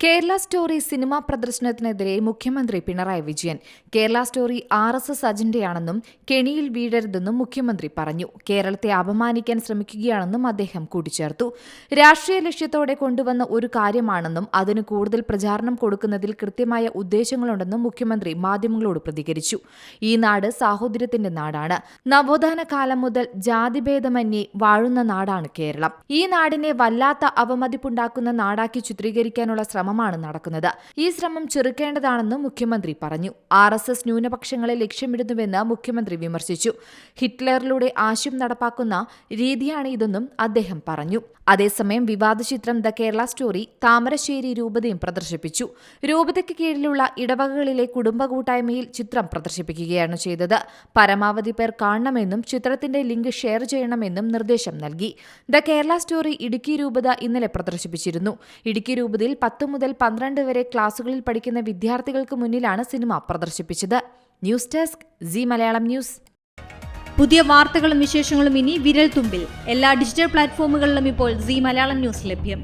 Kerala story cinema പ്രദർശനത്തിനെതിരെ മുഖ്യമന്ത്രി Pinarayi Vijayan. Kerala Story R S S അജണ്ടയാണെന്നും കെണിയിൽ വീഴരുതെന്നും മുഖ്യമന്ത്രി പറഞ്ഞു. കേരളത്തെ അപമാനിക്കാൻ ശ്രമിക്കുകയാണെന്നും അദ്ദേഹം കൂട്ടിച്ചേർത്തു. രാഷ്ട്രീയ ലക്ഷ്യത്തോടെ കൊണ്ടുവന്ന ഒരു കാര്യമാണെന്നും അതിന് കൂടുതൽ പ്രചാരണം കൊടുക്കുന്നതിൽ കൃത്യമായ ഉദ്ദേശങ്ങളുണ്ടെന്നും മുഖ്യമന്ത്രി മാധ്യമങ്ങളോട് പ്രതികരിച്ചു. ഈ നാട് സാഹോദര്യത്തിന്റെ നാടാണ്. നവോത്ഥാന കാലം മുതൽ ജാതിഭേദമന്യേ വാഴുന്ന നാടാണ് കേരളം. ഈ നാടിനെ വല്ലാത്ത അവമതിപ്പുണ്ടാക്കുന്ന നാടാക്കി ചിത്രീകരിക്കാനുള്ള ശ്രമമാണ് നടക്കുന്നത്. ഈ ശ്രമം ചെറുക്കേണ്ടതാണെന്ന് മുഖ്യമന്ത്രി പറഞ്ഞു. ആർ എസ് എസ് ന്യൂനപക്ഷങ്ങളെ ലക്ഷ്യമിടുന്നുവെന്ന് മുഖ്യമന്ത്രി വിമർശിച്ചു. ഹിറ്റ്ലറിലൂടെ ആശയം നടപ്പാക്കുന്ന രീതിയാണ് ഇതെന്നും അദ്ദേഹം പറഞ്ഞു. അതേസമയം വിവാദ ചിത്രം ദ കേരള സ്റ്റോറി താമരശ്ശേരി രൂപതയും പ്രദർശിപ്പിച്ചു. രൂപതയ്ക്ക് കീഴിലുള്ള ഇടവകകളിലെ കുടുംബ കൂട്ടായ്മയിൽ ചിത്രം പ്രദർശിപ്പിക്കുകയാണ് ചെയ്തത്. പരമാവധി പേർ കാണണമെന്നും ചിത്രത്തിന്റെ ലിങ്ക് ഷെയർ ചെയ്യണമെന്നും നിർദ്ദേശം നൽകി. ദ കേരള സ്റ്റോറി ഇടുക്കി രൂപത ഇന്നലെ പ്രദർശിപ്പിച്ചിരുന്നു. ഇടുക്കി രൂപതയിൽ പത്ത് മുതൽ പന്ത്രണ്ട് വരെ ക്ലാസുകളിൽ പഠിക്കുന്ന വിദ്യാർത്ഥികൾക്ക് മുന്നിലാണ് cinema പ്രദർശിപ്പിച്ചത്. News desk Zee Malayalam news. പുതിയ വാർത്തകളും വിശേഷങ്ങളും ഇനി വിരൽ തുമ്പിൽ എല്ലാ ഡിജിറ്റൽ പ്ലാറ്റ്ഫോമുകളിലും ഇപ്പോൾ സി മലയാളം ന്യൂസ് ലഭ്യം.